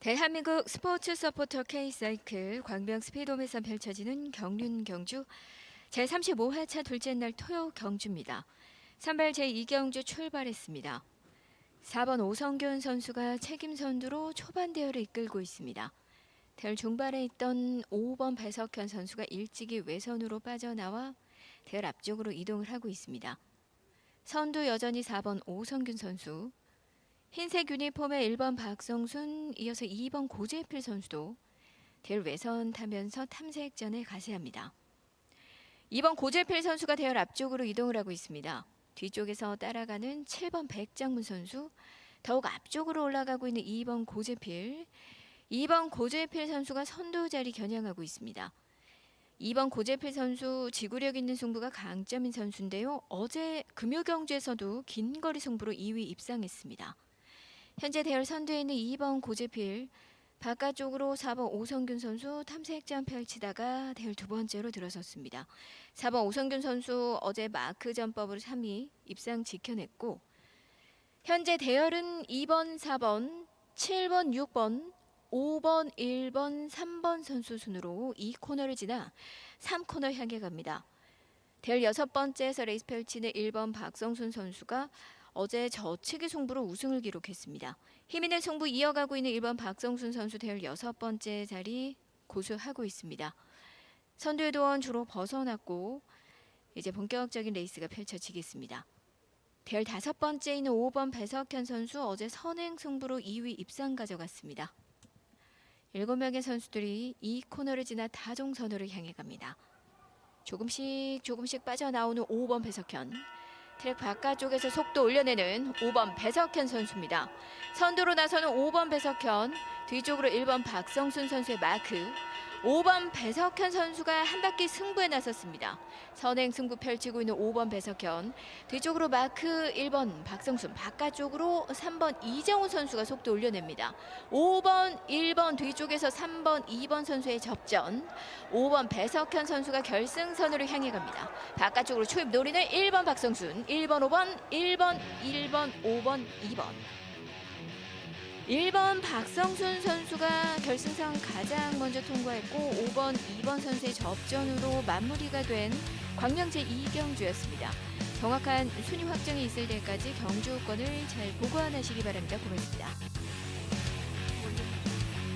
대한민국 스포츠 서포터 K사이클 광명 스피드홈에서 펼쳐지는 경륜 경주 제35회차 둘째 날 토요 경주입니다. 선발 제2경주 출발했습니다. 4번 오성균 선수가 책임 선두로 초반 대열을 이끌고 있습니다. 대열 중반에 있던 5번 배석현 선수가 일찍이 외선으로 빠져나와 대열 앞쪽으로 이동을 하고 있습니다. 선두 여전히 4번 오성균 선수, 흰색 유니폼의 1번 박성순, 이어서 2번 고재필 선수도 대열 외선 타면서 탐색전에 가세합니다. 2번 고재필 선수가 대열 앞쪽으로 이동을 하고 있습니다. 뒤쪽에서 따라가는 7번 백장문 선수, 더욱 앞쪽으로 올라가고 있는 2번 고재필, 2번 고재필 선수가 선두 자리 겨냥하고 있습니다. 2번 고재필 선수 지구력 있는 승부가 강점인 선수인데요. 어제 금요 경주에서도 긴 거리 승부로 2위 입상했습니다. 현재 대열 선두에 있는 2번 고재필 바깥쪽으로 4번 오성균 선수 탐색전 펼치다가 대열 두 번째로 들어섰습니다. 4번 오성균 선수 어제 마크 전법으로 3위 입상 지켜냈고 현재 대열은 2번, 4번, 7번, 6번, 5번, 1번, 3번 선수 순으로 2코너를 지나 3코너 향해 갑니다. 대열 여섯 번째에서 레이스 펼치는 1번 박성순 선수가 어제 저치기 승부로 우승을 기록했습니다. 힘 있는 승부 이어가고 있는 1번 박성순 선수 대열 여섯 번째 자리 고수하고 있습니다. 선두의 도원 주로 벗어났고 이제 본격적인 레이스가 펼쳐지겠습니다. 대열 다섯 번째 있는 5번 배석현 선수 어제 선행 승부로 2위 입상 가져갔습니다. 일곱 명의 선수들이 이 코너를 지나 다종선으로 향해 갑니다. 조금씩 조금씩 빠져나오는 5번 배석현. 트랙 바깥쪽에서 속도 올려내는 5번 배석현 선수입니다. 선두로 나서는 5번 배석현, 뒤쪽으로 1번 박성순 선수의 마크, 5번 배석현 선수가 한 바퀴 승부에 나섰습니다. 선행 승부 펼치고 있는 5번 배석현, 뒤쪽으로 마크 1번 박성순, 바깥쪽으로 3번 이정우 선수가 속도 올려냅니다. 5번, 1번 뒤쪽에서 3번, 2번 선수의 접전. 5번 배석현 선수가 결승선으로 향해 갑니다. 바깥쪽으로 초입 노리는 1번 박성순, 1번, 5번, 1번, 1번, 5번, 2번. 1번 박성순 선수가 결승선 가장 먼저 통과했고 5번, 2번 선수의 접전으로 마무리가 된 광명 제2경주였습니다. 정확한 순위 확정이 있을 때까지 경주권을 잘 보관하시기 바랍니다. 고맙습니다.